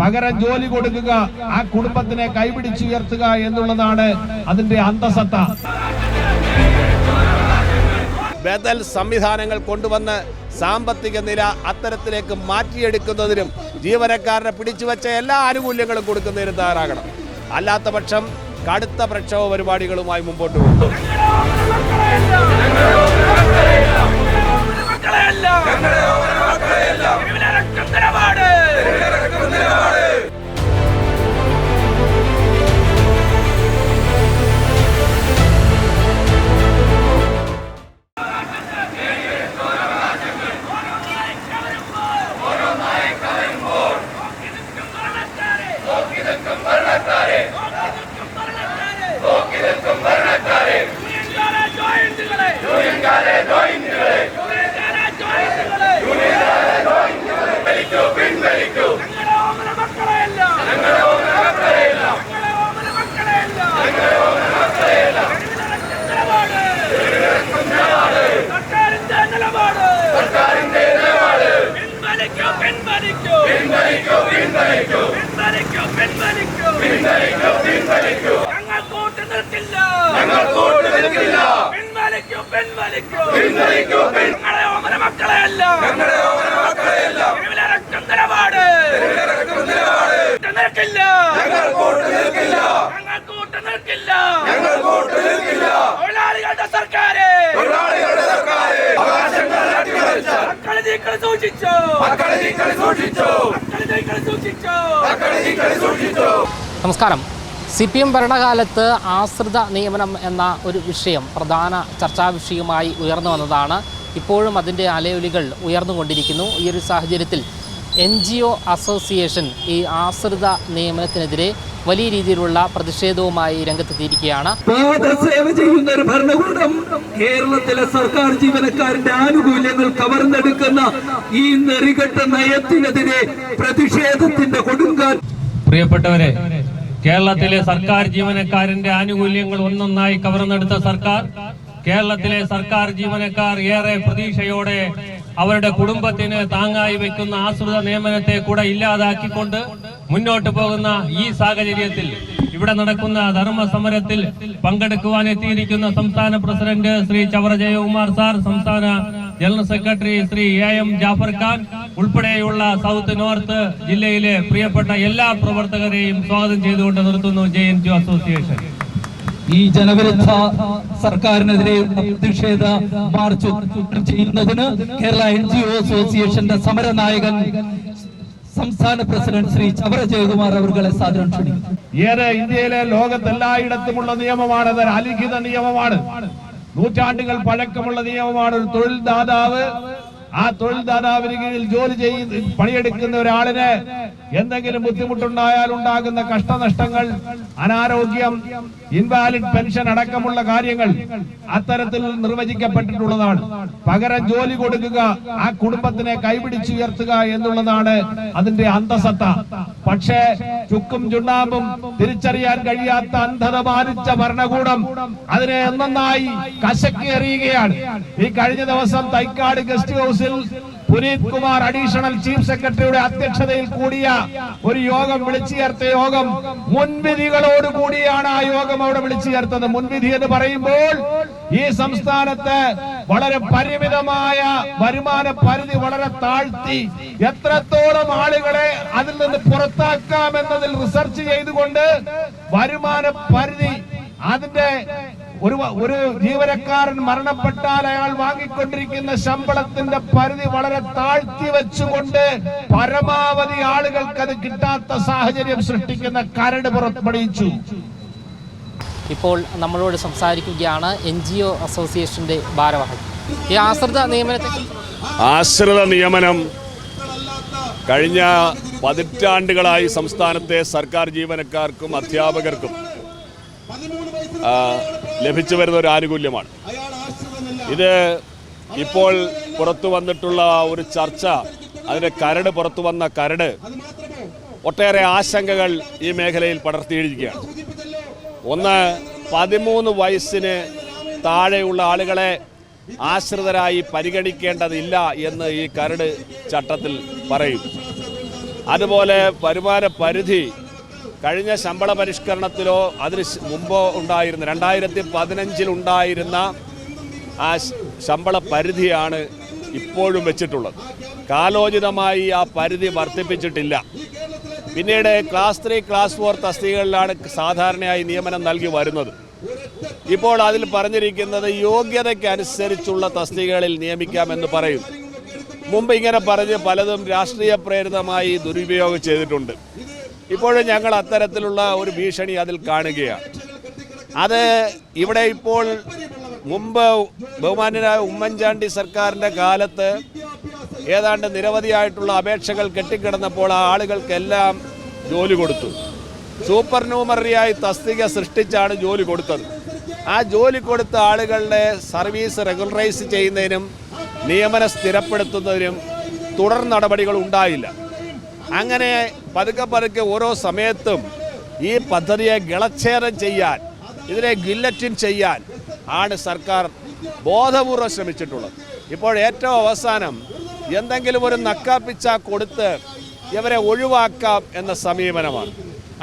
പകരം ജോലി കൊടുക്കുക ആ കുടുംബത്തിനെ കൈപിടിച്ചുയർത്തുക എന്നുള്ളതാണ് അതിന്റെ അന്തസത്ത. ബദൽ സംവിധാനങ്ങൾ കൊണ്ടുവന്ന് സാമ്പത്തിക നില അത്തരത്തിലേക്ക് മാറ്റിയെടുക്കുന്നതിനും ജീവനക്കാരനെ പിടിച്ചുവെച്ച എല്ലാ ആനുകൂല്യങ്ങളും കൊടുക്കുന്നതിനും തയ്യാറാകണം. അല്ലാത്ത പക്ഷം കടുത്ത പ്രക്ഷോഭ പരിപാടികളുമായി മുമ്പോട്ട് പോകും. മക്കളെയെല്ലാം ഞങ്ങളുടെ ഓരോ മക്കളെയെല്ലാം രക്തത്തിലവാട് പിൻവലിക്കൂ പിൻവലിക്കൂ പിൻവലിക്കൂ ഞങ്ങളെ ഓമന മക്കളെയല്ല. ഞങ്ങളെ ഓമന മക്കളെയല്ല ഇവരടക്കം നിലപാട്. കൂട്ട് നിൽക്കില്ല ഞങ്ങൾ കൂട്ട് നിൽക്കില്ല ഞങ്ങൾ കൂട്ട് നിൽക്കില്ല ഞങ്ങൾ കൂട്ട് നിൽക്കില്ല തൊഴിലാളികളുടെ സർക്കാര്. തൊഴിലാളികളുടെ സർക്കാര് അവകാശങ്ങൾ അട്ടിമറിച്ച മക്കളെ നീക്കൾ സൂക്ഷിച്ചു. മക്കളെ നീക്കൾ സൂക്ഷിച്ചു. മക്കളെ നീക്കൾ സൂക്ഷിച്ചു മക്കളെ നീക്കൾ സൂക്ഷിച്ചു. നമസ്കാരം. സി പി എം ഭരണകാലത്ത് ആശ്രിത നിയമനം എന്ന ഒരു വിഷയം പ്രധാന ചർച്ചാ വിഷയമായി ഉയർന്നു വന്നതാണ്. ഇപ്പോഴും അതിന്റെ അലയൊലികൾ ഉയർന്നുകൊണ്ടിരിക്കുന്നു. ഈ ഒരു സാഹചര്യത്തിൽ എൻ ജി ഒ അസോസിയേഷൻ ഈ ആശ്രിത നിയമനത്തിനെതിരെ വലിയ രീതിയിലുള്ള പ്രതിഷേധവുമായി രംഗത്തെത്തിയിരിക്കുകയാണ്. പാദസേവ ചെയ്യുന്ന ഒരു ഭരണകൂടം കേരളത്തിലെ സർക്കാർ ജീവനക്കാരുടെ ആനുകൂല്യങ്ങൾ കവർന്നെടുക്കുന്ന ഈ നെറികെട്ട നയത്തിനെതിരെ പ്രതിഷേധത്തിന്റെ കൊടുങ്കാറ്റ്. പ്രിയപ്പെട്ടവരെ കേരളത്തിലെ സർക്കാർ ജീവനക്കാരന്റെ ആനുകൂല്യങ്ങൾ ഒന്നൊന്നായി കവർന്നെടുത്ത സർക്കാർ കേരളത്തിലെ സർക്കാർ ജീവനക്കാർ ഏറെ പ്രതീക്ഷയോടെ അവരുടെ കുടുംബത്തിന് താങ്ങായി വെക്കുന്ന ആശ്രിത നിയമനത്തെ കൂടെ ഇല്ലാതാക്കിക്കൊണ്ട് മുന്നോട്ട് പോകുന്ന ഈ സാഹചര്യത്തിൽ ഇവിടെ നടക്കുന്ന ധർമ്മ സമരത്തിൽ പങ്കെടുക്കുവാൻ എത്തിയിരിക്കുന്ന സംസ്ഥാന പ്രസിഡന്റ് ശ്രീ ചവറ ജയകുമാർ സാർ സംസ്ഥാന general secretary Shri A M Jafar Khan ഉൾപ്പെടെയുള്ള സൗത്ത് നോർത്ത് ജില്ലയിലെ പ്രിയപ്പെട്ട എല്ലാ പ്രവർത്തകരെയും സ്വാഗതം ചെയ്തുകൊണ്ട് നിർത്തുന്നു ജെ എൻ ജു അസോസിയേഷൻ. ഈ ജനവിരുദ്ധ സർക്കാരിനെതിരെ പ്രതിഷേധ മാർച്ച് ചെയ്യുന്നതിന് കേരള എൻ ജി ഒ അസോസിയേഷന്റെ സമരനായകൻ സംസ്ഥാന പ്രസിഡന്റ് ശ്രീ ചവറ ജയകുമാർ അവർകളെ സാധനം ക്ഷണിക്കുന്നു. ഏത് ഇന്ത്യയിലെ ലോകത്തെല്ലായിടത്തുമുള്ള നിയമമാണ് അലിഖിത നിയമമാണ്. നൂറ്റാണ്ടുകൾ പഴക്കമുള്ള നിയമമാണ്. ഒരു തൊഴിൽ ദാതാവ് ആ തൊഴിൽ ദാതാവിന് കീഴിൽ ജോലി ചെയ്യുന്ന പണിയെടുക്കുന്ന ഒരാളിന് എന്തെങ്കിലും ബുദ്ധിമുട്ടുണ്ടായാൽ ഉണ്ടാകുന്ന കഷ്ടനഷ്ടങ്ങൾ അനാരോഗ്യം ഇൻവാലിഡ് പെൻഷൻ അടക്കമുള്ള കാര്യങ്ങൾ അത്തരത്തിൽ നിർവചിക്കപ്പെട്ടിട്ടുള്ളതാണ്. പകരം ജോലി കൊടുക്കുക ആ കുടുംബത്തിനെ കൈപിടിച്ചുയർത്തുക എന്നുള്ളതാണ് അതിന്റെ അന്തസത്ത. പക്ഷേ ചുക്കും ചുണ്ണാമ്പും തിരിച്ചറിയാൻ കഴിയാത്ത അന്ധത ബാധിച്ച ഭരണകൂടം അതിനെ എന്നായി കശക്കി എറിയുകയാണ് ഈ കഴിഞ്ഞ ദിവസം തൈക്കാട് ഗസ്റ്റ് ഹൗസിൽ പുനീത് കുമാർ അഡീഷണൽ ചീഫ് സെക്രട്ടറിയുടെ അധ്യക്ഷതയിൽ കൂടിയ ഒരു യോഗം വിളിച്ചു ചേർത്ത യോഗം മുൻവിധികളോട് കൂടിയാണ് ആ യോഗം അവിടെ വിളിച്ചു ചേർത്തത് മുൻവിധി എന്ന് പറയുമ്പോൾ ഈ സംസ്ഥാനത്ത് വളരെ പരിമിതമായ വരുമാന പരിധി വളരെ താഴ്ത്തി എത്രത്തോളം ആളുകളെ അതിൽ നിന്ന് പുറത്താക്കാം എന്നതിൽ റിസർച്ച് ചെയ്തുകൊണ്ട് വരുമാന പരിധി അതിന്റെ ഒരു ഒരു ജീവനക്കാരൻ മരണപ്പെട്ടാൽ അയാൾ വാങ്ങിക്കൊണ്ടിരിക്കുന്ന ശമ്പളത്തിന്റെ പരിധി വളരെ താഴ്ത്തി വെച്ചുകൊണ്ട് പരമാവധി ആളുകൾക്ക് അത് കിട്ടാത്ത സാഹചര്യം സൃഷ്ടിക്കുന്ന കരട് പുറപ്പെടുവിച്ചു. ഇപ്പോൾ നമ്മളോട് സംസാരിക്കുകയാണ് എൻ ജി ഒ അസോസിയേഷന്റെ ഭാരവാഹി. ഈ ആശ്രിത നിയമനത്തെ ആശ്രിത നിയമനം കഴിഞ്ഞ പതിറ്റാണ്ടുകളായി സംസ്ഥാനത്തെ സർക്കാർ ജീവനക്കാർക്കും അധ്യാപകർക്കും ലഭിച്ചു വരുന്ന ഒരു ആനുകൂല്യമാണ്. ഇത് ഇപ്പോൾ പുറത്തു വന്നിട്ടുള്ള ഒരു ചർച്ച അതിന്റെ കരട് പുറത്തു വന്ന കരട് ഒട്ടേറെ ആശങ്കകൾ ഈ മേഖലയിൽ പടർത്തിയിരിക്കുകയാണ്. ഒന്ന് പതിമൂന്ന് വയസ്സിന് താഴെയുള്ള ആളുകളെ ആശ്രിതരായി പരിഗണിക്കേണ്ടതില്ല എന്ന് ഈ കരട് ചട്ടത്തിൽ പറയും. അതുപോലെ വരുമാന പരിധി കഴിഞ്ഞ ശമ്പള പരിഷ്കരണത്തിലോ അതിന് മുമ്പോ ഉണ്ടായിരുന്ന രണ്ടായിരത്തി പതിനഞ്ചിൽ ഉണ്ടായിരുന്ന ആ ശമ്പള പരിധിയാണ് ഇപ്പോഴും വെച്ചിട്ടുള്ളത്. കാലോചിതമായി ആ പരിധി വർദ്ധിപ്പിച്ചിട്ടില്ല. പിന്നീട് ക്ലാസ് ത്രീ ക്ലാസ് ഫോർ തസ്തികകളിലാണ് സാധാരണയായി നിയമനം നൽകി വരുന്നത്. ഇപ്പോൾ അതിൽ പറഞ്ഞിരിക്കുന്നത് യോഗ്യതയ്ക്കനുസരിച്ചുള്ള തസ്തികകളിൽ നിയമിക്കാമെന്ന് പറയും മുമ്പ് ഇങ്ങനെ പറഞ്ഞ് പലതും രാഷ്ട്രീയ പ്രേരിതമായി ദുരുപയോഗം ചെയ്തിട്ടുണ്ട്. ഇപ്പോഴും ഞങ്ങൾ അത്തരത്തിലുള്ള ഒരു ഭീഷണി അതിൽ കാണുകയാണ്. അത് ഇവിടെ ഇപ്പോൾ മുമ്പ് ബഹുമാന്യനായ ഉമ്മൻചാണ്ടി സർക്കാരിന്റെ കാലത്ത് ഏതാണ്ട് നിരവധിയായിട്ടുള്ള അപേക്ഷകൾ കെട്ടിക്കിടന്നപ്പോൾ ആ ആളുകൾക്കെല്ലാം ജോലി കൊടുത്തു. സൂപ്പർ ന്യൂമറിയായി തസ്തിക സൃഷ്ടിച്ചാണ് ജോലി കൊടുത്തത്. ആ ജോലി കൊടുത്ത ആളുകളുടെ സർവീസ് റെഗുലറൈസ് ചെയ്യുന്നതിനും നിയമനം സ്ഥിരപ്പെടുത്തുന്നതിനും തുടർ നടപടികൾ ഉണ്ടായില്ല. അങ്ങനെ പതുക്കെ പതുക്കെ ഓരോ സമയത്തും ഈ പദ്ധതിയെ ഗളച്ഛേദം ചെയ്യാൻ ഇതിനെ ഗില്ലറ്റിൻ ചെയ്യാൻ ആണ് സർക്കാർ ബോധപൂർവം ശ്രമിച്ചിട്ടുള്ളത്. ഇപ്പോൾ ഏറ്റവും അവസാനം എന്തെങ്കിലും ഒരു നക്കാപ്പിച്ച കൊടുത്ത് ഇവരെ ഒഴിവാക്കാം എന്ന സമീപനമാണ്.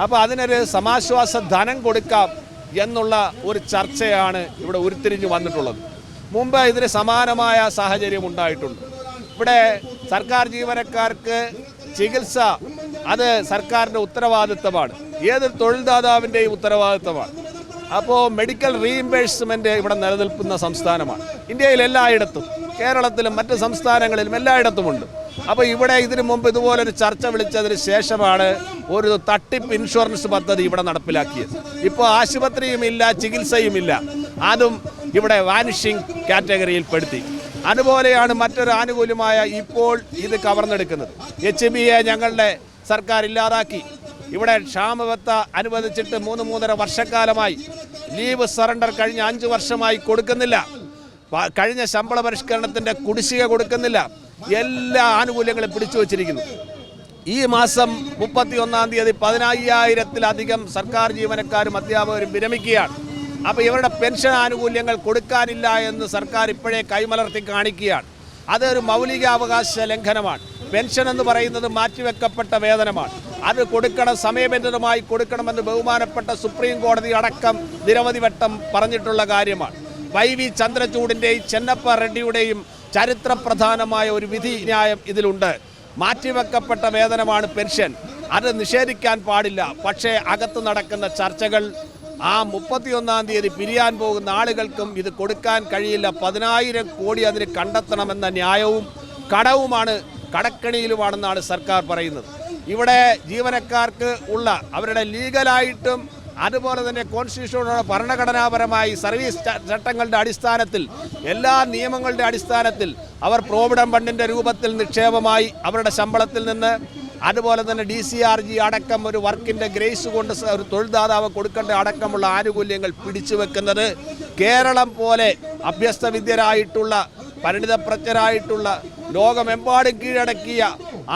അപ്പോൾ അതിനൊരു സമാശ്വാസ ധനം കൊടുക്കാം എന്നുള്ള ഒരു ചർച്ചയാണ് ഇവിടെ ഉരുത്തിരിഞ്ഞു വന്നിട്ടുള്ളത്. മുമ്പ് ഇതിന് സമാനമായ സാഹചര്യം ഉണ്ടായിട്ടുണ്ട്. ഇവിടെ സർക്കാർ ജീവനക്കാർക്ക് ചികിത്സ അത് സർക്കാരിന്റെ ഉത്തരവാദിത്തമാണ്. ഏതൊരു തൊഴിൽദാതാവിന്റെയും ഉത്തരവാദിത്തമാണ്. അപ്പോൾ മെഡിക്കൽ റീഇംബേഴ്സ്മെന്റ് ഇവിടെ നിലനിൽക്കുന്ന സംസ്ഥാനമാണ്. ഇന്ത്യയിൽ എല്ലായിടത്തും കേരളത്തിലും മറ്റ് സംസ്ഥാനങ്ങളിലും എല്ലായിടത്തുമുണ്ട്. അപ്പോൾ ഇവിടെ ഇതിനു മുമ്പ് ഇതുപോലൊരു ചർച്ച വിളിച്ചതിന് ശേഷമാണ് ഒരു തട്ടിപ്പ് ഇൻഷുറൻസ് പദ്ധതി ഇവിടെ നടപ്പിലാക്കിയത്. ഇപ്പോൾ ആശുപത്രിയുമില്ല ചികിത്സയുമില്ല. അതും ഇവിടെ വാനിഷിംഗ് കാറ്റഗറിയിൽ പെടുത്തി അതുപോലെയാണ് മറ്റൊരു ആനുകൂല്യമായ ഇപ്പോൾ ഇത് കവർന്നെടുക്കുന്നത്. എച്ച് ബി എ ഞങ്ങളുടെ സർക്കാർ ഇല്ലാതാക്കി. ഇവിടെ ക്ഷാമബത്ത അനുവദിച്ചിട്ട് മൂന്ന് മൂന്നര വർഷക്കാലമായി. ലീവ് സറണ്ടർ കഴിഞ്ഞ അഞ്ച് വർഷമായി കൊടുക്കുന്നില്ല. കഴിഞ്ഞ ശമ്പള പരിഷ്കരണത്തിന്റെ കുടിശ്ശിക കൊടുക്കുന്നില്ല. എല്ലാ ആനുകൂല്യങ്ങളും പിടിച്ചു വച്ചിരിക്കുന്നു. ഈ മാസം മുപ്പത്തി ഒന്നാം തീയതി പതിനായിരത്തിലധികം സർക്കാർ ജീവനക്കാരും അധ്യാപകരും വിരമിക്കുകയാണ്. അപ്പോൾ ഇവരുടെ പെൻഷൻ ആനുകൂല്യങ്ങൾ കൊടുക്കാനില്ല എന്ന് സർക്കാർ ഇപ്പോഴേ കൈമലർത്തി കാണിക്കുകയാണ്. അതൊരു മൗലികാവകാശ ലംഘനമാണ്. പെൻഷൻ എന്ന് പറയുന്നത് മാറ്റിവെക്കപ്പെട്ട വേതനമാണ്. അത് കൊടുക്കണം സമയബന്ധിതമായി കൊടുക്കണമെന്ന് ബഹുമാനപ്പെട്ട സുപ്രീം കോടതി അടക്കം നിരവധി വട്ടം പറഞ്ഞിട്ടുള്ള കാര്യമാണ്. വൈ വി ചന്ദ്രചൂഡിന്റെയും ചെന്നപ്പ റെഡ്ഡിയുടെയും ചരിത്രപ്രധാനമായ ഒരു വിധി ന്യായം ഇതിലുണ്ട്. മാറ്റിവെക്കപ്പെട്ട വേതനമാണ് പെൻഷൻ. അത് നിഷേധിക്കാൻ പാടില്ല. പക്ഷേ അകത്ത് നടക്കുന്ന ചർച്ചകൾ ആ മുപ്പത്തിയൊന്നാം തീയതി പിരിയാൻ പോകുന്ന ആളുകൾക്കും ഇത് കൊടുക്കാൻ കഴിയില്ല. പതിനായിരം കോടി അതിന് കണ്ടെത്തണമെന്ന ന്യായവും കടവുമാണ് കടക്കണിയിലുമാണെന്നാണ് സർക്കാർ പറയുന്നത്. ഇവിടെ ജീവനക്കാർക്ക് ഉള്ള അവരുടെ ലീഗലായിട്ടും അതുപോലെ തന്നെ കോൺസ്റ്റിറ്റ്യൂഷനുള്ള ഭരണഘടനാപരമായി സർവീസ് ചട്ടങ്ങളുടെ അടിസ്ഥാനത്തിൽ എല്ലാ നിയമങ്ങളുടെ അടിസ്ഥാനത്തിൽ അവർ പ്രോവിഡം ഫണ്ടിന്റെ രൂപത്തിൽ നിക്ഷേപമായി അവരുടെ ശമ്പളത്തിൽ നിന്ന് അതുപോലെ തന്നെ ഡി സി ആർ ജി അടക്കം ഒരു വർക്കിന്റെ ഗ്രേസ് കൊണ്ട് ഒരു തൊഴിൽദാതാവ് കൊടുക്കേണ്ട അടക്കമുള്ള ആനുകൂല്യങ്ങൾ പിടിച്ചു വെക്കുന്നത് കേരളം പോലെ അഭ്യസ്തവിദ്യരായിട്ടുള്ള പരിണിതപ്രജ്ഞരായിട്ടുള്ള ലോകമെമ്പാടും കീഴടക്കിയ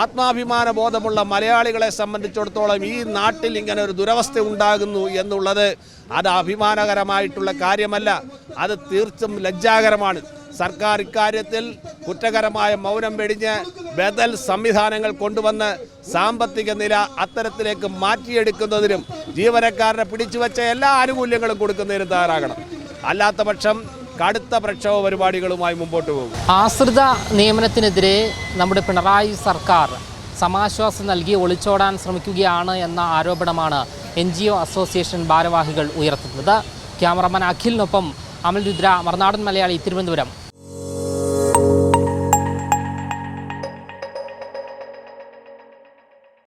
ആത്മാഭിമാന ബോധമുള്ള മലയാളികളെ സംബന്ധിച്ചിടത്തോളം ഈ നാട്ടിൽ ഇങ്ങനെ ഒരു ദുരവസ്ഥ ഉണ്ടാകുന്നു എന്നുള്ളത് അത് അഭിമാനകരമായിട്ടുള്ള കാര്യമല്ല. അത് തീർത്തും ലജ്ജാകരമാണ്. സർക്കാർ ഇക്കാര്യത്തിൽ കുറ്റകരമായ മൗനം വെടിഞ്ഞ് ബദൽ സംവിധാനങ്ങൾ കൊണ്ടുവന്ന് സാമ്പത്തിക നില അത്തരത്തിലേക്ക് മാറ്റിയെടുക്കുന്നതിനും ജീവനക്കാരനെ പിടിച്ചുവച്ച എല്ലാ ആനുകൂല്യങ്ങളും കൊടുക്കുന്നതിനും തയ്യാറാകണം. അല്ലാത്ത പക്ഷം കടുത്ത പ്രക്ഷോഭ പരിപാടികളുമായി മുമ്പോട്ട് പോകും. ആശ്രിത നിയമനത്തിനെതിരെ നമ്മുടെ പിണറായി സർക്കാർ സമാശ്വാസം നൽകി ഒളിച്ചോടാൻ ശ്രമിക്കുകയാണ് എന്ന ആരോപണമാണ് എൻ ജി ഒ അസോസിയേഷൻ ഭാരവാഹികൾ ഉയർത്തുന്നത്. ക്യാമറമാൻ അഖിലിനൊപ്പം അമൽ രുദ്ര മറുനാടൻ മലയാളി തിരുവനന്തപുരം.